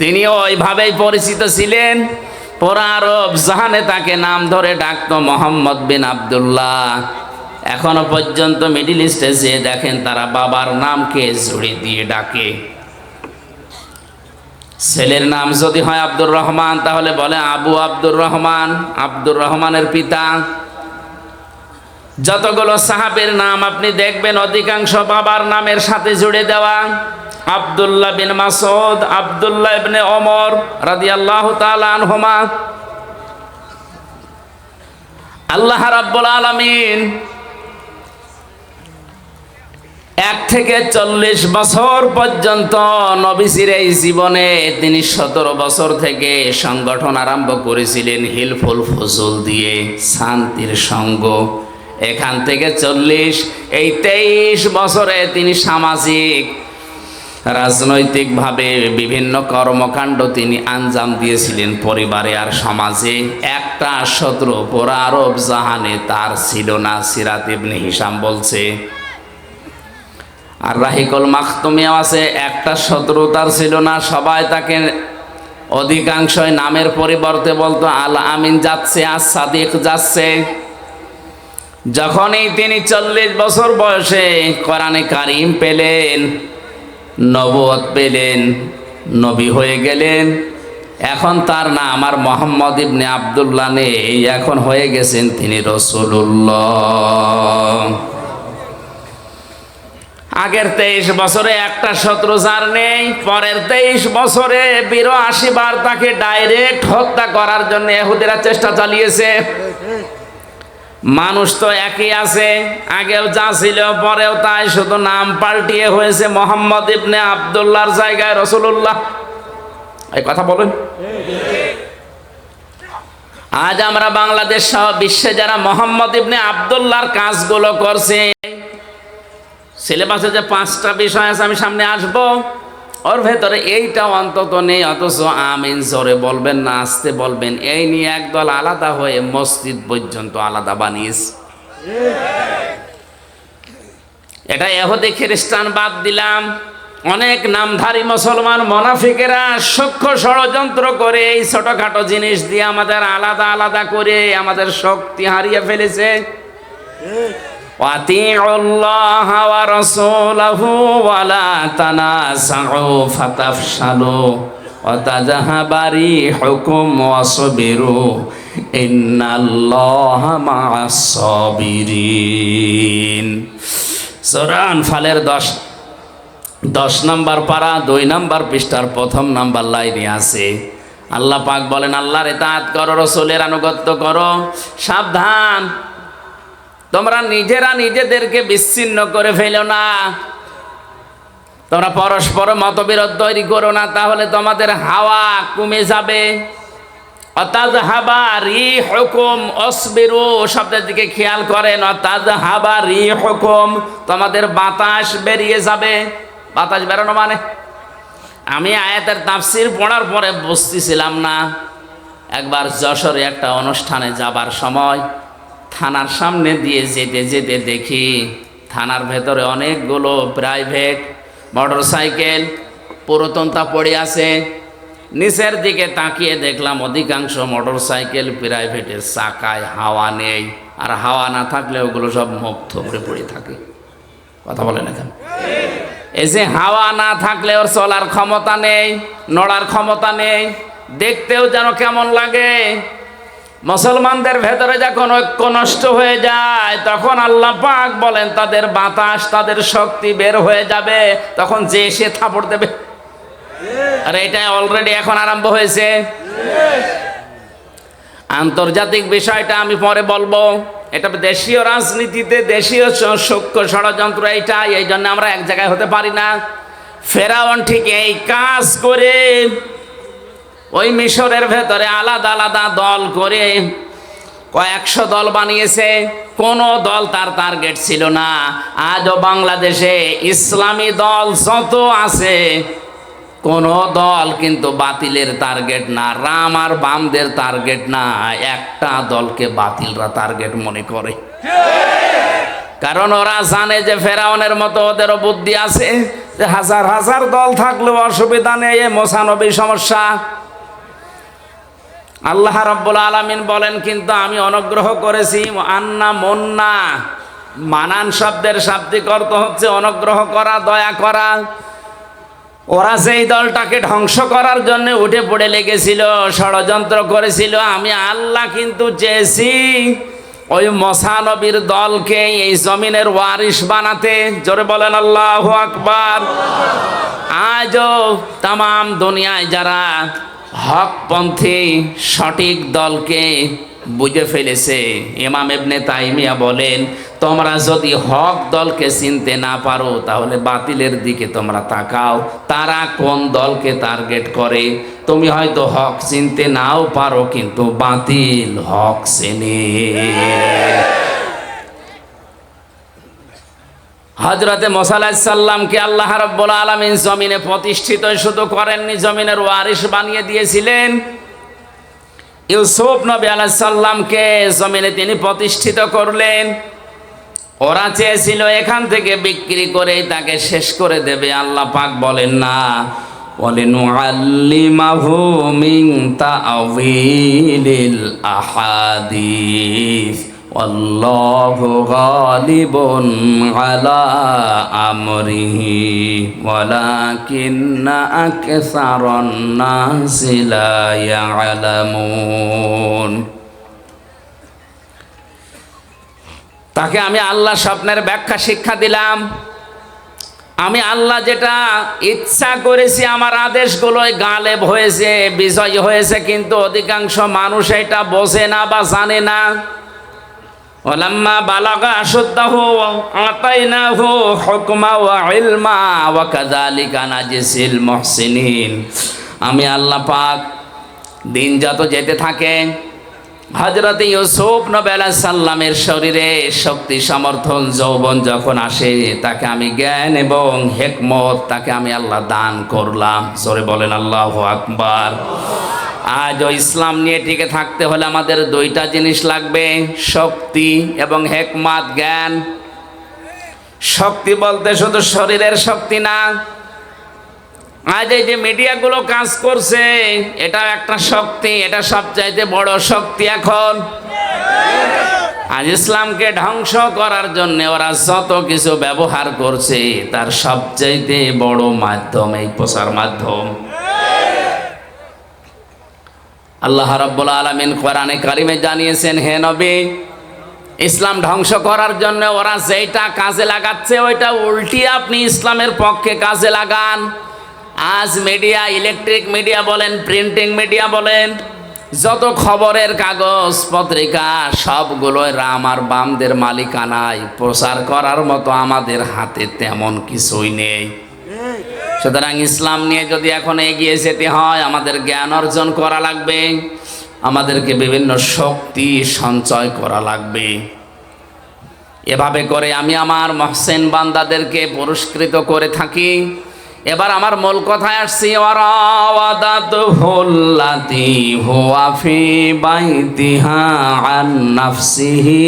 তিনিও ওইভাবেই পরিচিত ছিলেন। পরা আরব জাহানে তাকে নাম ধরে ডাকতো মোহাম্মদ বিন আবদুল্লাহ। এখনও পর্যন্ত মিডিল ইস্টে যে দেখেন তারা বাবার নামকে জুড়ে দিয়ে ডাকে। ছেলের নাম যদি হয় আব্দুর রহমান, তাহলে বলে আবু আব্দুর রহমান, আব্দুর রহমানের পিতা। যতগুলো সাহাবের নাম আপনি দেখবেন, অধিকাংশ বাবার নামের সাথে জুড়ে দেওয়া। আব্দুল্লাহ বিন মাসুদ আব্দুল্লাহ ইবনে ওমর রাদিয়াল্লাহু তাআলা আনহুমা। আল্লাহ রাব্বুল আলামিন এক থেকে চল্লিশ বছর পর্যন্ত নবীজির এই জীবনে তিনি সতেরো বছর থেকে সংগঠন আরম্ভ করেছিলেন হিলফুল ফজল দিয়ে, শান্তির সঙ্গ। এখান থেকে চল্লিশ, এই তেইশ বছরে তিনি সামাজিক রাজনৈতিকভাবে বিভিন্ন কর্মকাণ্ড তিনি আঞ্জাম দিয়েছিলেন পরিবারে আর সমাজে। একটা শত্রু পোরা আরব জাহানে তার ছিল না, সিরাত ইবনে হিসাম বলছে। আর রাহিকুল মাখতুমিয়াও আছে, একটা শত্রু তার ছিল না, সবাই তাকে অধিকাংশই নামের পরিবর্তে বলতো, আল আমিন যাচ্ছে আর সাদিক যাচ্ছে। যখনই তিনি চল্লিশ বছর বয়সে কোরআনে কারিম পেলেন নবত পেলেন, নবী হয়ে গেলেন। এখন তার নাম আর মোহাম্মদ ইবনে আবদুল্লাহ নেই এখন হয়ে গেছেন তিনি রসুল্লাহ আগের তেইশ বছরে একটা শত্রু যার নেই, পরের তেইশ বছরে বিরাশি বার তাকে ডাইরেক্ট হত্যা করার জন্য এহুদিরা চেষ্টা চালিয়েছে। মানুষ তো একই আছে। আগেও যা ছিল, পরেও তাই। শুধু নাম পাল্টিয়ে হয়েছে মোহাম্মদ ইবনে আবদুল্লাহর জায়গায় রসুল্লাহ এই কথা বলেন। আজ আমরা বাংলাদেশ সহ বিশ্বে যারা মোহাম্মদ ইবনে আবদুল্লাহর কাজগুলো করছে সিলেবাসে যে পাঁচটা বিষয় আছে, আমি সামনে আসব। ওর ভেতরে এইটা অন্তত নেই, অথচ আমিন জোরে বলবেন না, আসতে বলবেন। এই নিয়ে একদল আলাদা হয়ে মসজিদ পর্যন্ত আলাদা বানিয়েছে। এটা এহদে খ্রিস্টান বাদ দিলাম। অনেক নামধারী মুসলমান মনাফিকেরা সূক্ষ্ম ষড়যন্ত্র করে এই ছোটখাটো জিনিস দিয়ে আমাদের আলাদা আলাদা করে আমাদের শক্তি হারিয়ে ফেলেছে। وأطيعوا الله ورسوله ولا تنازعوا فتفشلوا وتذهب ريحكم واصبروا إن الله مع الصابرين সুরান ফালের দশ দশ নম্বর পারা দুই নম্বর পৃষ্ঠার প্রথম নাম্বার লাইনে আছে আল্লাহ পাক বলেন আল্লাহর এতাত করো রসুলের আনুগত্য করো সাবধান তোমরা নিজেরা নিজেদেরকে বিচ্ছিন্ন করে ফেলো না। তোমরা পরস্পর মতবিরোধ তৈরি করো না, তাহলে তোমাদের হাওয়া কমে যাবে। অতাজ হাবা রি হুকুম অসবিরু, শব্দের দিকে খেয়াল করেন, অতাজ হাবা রি হুকুম তোমাদের বাতাস বেরিয়ে যাবে। বাতাস বেরোনো মানে? আমি আয়াতের তাফসির পড়ার পরে বুঝতেছিলাম না। একবার যশোরে একটা অনুষ্ঠানে যাবার সময় থানার সামনে দিয়ে যেতে যেতে দেখি থানার ভেতরে অনেকগুলো প্রাইভেট মোটর সাইকেল পুরাতনতা পড়ে আছে। নিচের দিকে তাকিয়ে দেখলাম অধিকাংশ মোটর সাইকেল প্রাইভেটের চাকায় হাওয়া নেই। আর হাওয়া না থাকলে ওগুলো সব মুখ থপড়ে পড়ে থাকে। কথা বলেন এখানে এই যে হাওয়া না থাকলে ওর চলার ক্ষমতা নেই, নড়ার ক্ষমতা নেই, দেখতেও যেন কেমন লাগে। মুসলমানদের ভেতরে যখন ঐক্য নষ্ট হয়ে যায়, তখন আল্লাহ পাক বলেন, তাদের বাতাস, তাদের শক্তি বের হয়ে যাবে। তখন যে সে থাপড় দেবে। আর, এটা অলরেডি এখন আরম্ভ হয়েছে। আন্তর্জাতিক বিষয়টা আমি পরে বলব। এটা দেশীয় রাজনীতিতে, দেশীয় সূক্ষ্ম ষড়যন্ত্র এইটা এই জন্য আমরা এক জায়গায় হতে পারি না। ফেরাউন ঠিক এই কাজ করে ওই মিশরের ভেতরে আলাদা আলাদা দল করে কয়েকশো দল বানিয়েছে। কোনো দল তার টার্গেট ছিল না। আজও বাংলাদেশে ইসলামী দল যত আছে, কোনো দল কিন্তু বাতিলের টার্গেট না, রাম আর বামদের টার্গেট না। একটা দলকে বাতিলরা টার্গেট মনে করে। কারণ ওরা জানে যে ফেরাউনের মতো ওদেরও বুদ্ধি আছে, যে হাজার হাজার দল থাকলেও অসুবিধা নেই মোসানবী সমস্যা। আল্লাহ রব্বুল আলমিন বলেন, কিন্তু আমি অনুগ্রহ করেছি আন্না মন্না। মানান শব্দের শাব্দিক অর্থ হচ্ছে অনুগ্রহ করা, দয়া করা। ওরা যেই দলটাকে ধ্বংস করার জন্য উঠে পড়ে লেগেছিল, ষড়যন্ত্র করেছিল, আমি আল্লাহ কিন্তু চেয়েছি ওই মশানবীর দলকে এই জমিনের ওয়ারিস বানাতে। জোরে বলেন, আল্লাহ আকবার। আজও তাম দুনিয়ায় যারা হকপন্থী সঠিক দলকে বুঝে ফেলেছে। ইমাম এবনে তাইমিয়া বলেন, তোমরা যদি হক দলকে চিনতে না পারো, তাহলে বাতিলের দিকে তোমরা তাকাও। তারা কোন দলকে টার্গেট করে? তুমি হয়তো হক চিনতে নাও পারো, কিন্তু বাতিল হক চেনে। হজরতে মোসাল্লামকে আল্লাহ রব্বুল আলমিন জমিনে প্রতিষ্ঠিত শুধু করেননি, জমিনের ওয়ারিস বানিয়ে দিয়েছিলেন। ইউসুফ নবী আলাহিসাল্লামকে জমিনে তিনি প্রতিষ্ঠিত করলেন। ওরা চেয়েছিল এখান থেকে বিক্রি করে তাকে শেষ করে দেবে। আল্লাহ পাক বলেন, না। তাআওয়িলিল আহাদিস। والله غالب على أمره ولكن أكثر الناس لا يعلمون তাকে আমি আল্লাহ স্বপ্নের ব্যাখ্যা শিক্ষা দিলাম আমি আল্লাহ যেটা ইচ্ছা করেছি আমার আদেশগুলোয় গালেব হয়েছে বিজয় হয়েছে কিন্তু অধিকাংশ মানুষ এটা বোঝে না বা জানে না আমি আল্লাহ পাক দিন যত যেতে থাকে হজরত ইউসুফ নবী আলাইহিস সাল্লামের শরীরে শক্তি সমর্থন যৌবন যখন আসে, তাকে আমি জ্ঞান এবং হেকমত, তাকে আমি আল্লাহ দান করলাম। সরে বলেন আল্লাহ আকবার। আজ ওই ইসলাম নিয়ে টিকে থাকতে হলে আমাদের দুইটা জিনিস লাগবে, শক্তি এবং হেকমাত, জ্ঞান। শক্তি বলতে শুধু শরীরের শক্তি না, আজ এই যে মিডিয়াগুলো কাজ করছে এটা একটা শক্তি, এটা সবচাইতে বড় শক্তি এখন। আজ ইসলামকে ধ্বংস করার জন্য ওরা যত কিছু ব্যবহার করছে, তার সবচাইতে বড় মাধ্যম, এই প্রচার মাধ্যম। আল্লাহ রাব্বুল আলামিন কোরআনে কারিমে জানিয়েছেন, হে নবী, ইসলাম ধ্বংস করার জন্য ওরা যেটা কাজে লাগাচ্ছে, ওইটা উল্টি আপনি ইসলামের পক্ষে কাজে লাগান। আজ মিডিয়া, ইলেকট্রিক মিডিয়া বলেন, প্রিন্টিং মিডিয়া বলেন, যত খবরের কাগজ, পত্রিকা সবগুলোই রাম আর বামদের মালিকানায় প্রচার করার মতো আমাদের হাতে তেমন কিছুই নেই। সুতরাং ইসলাম নিয়ে যদি এখন এগিয়ে যেতে হয়, আমাদের জ্ঞান অর্জন করা লাগবে, আমাদেরকে বিভিন্ন শক্তি সঞ্চয় করা লাগবে। এভাবে করে আমি আমার মহসেন বান্দাদেরকে পুরস্কৃত করে থাকি। এবার আমার মূল কথায় আসছি বাইতিহা আন নাফসিহি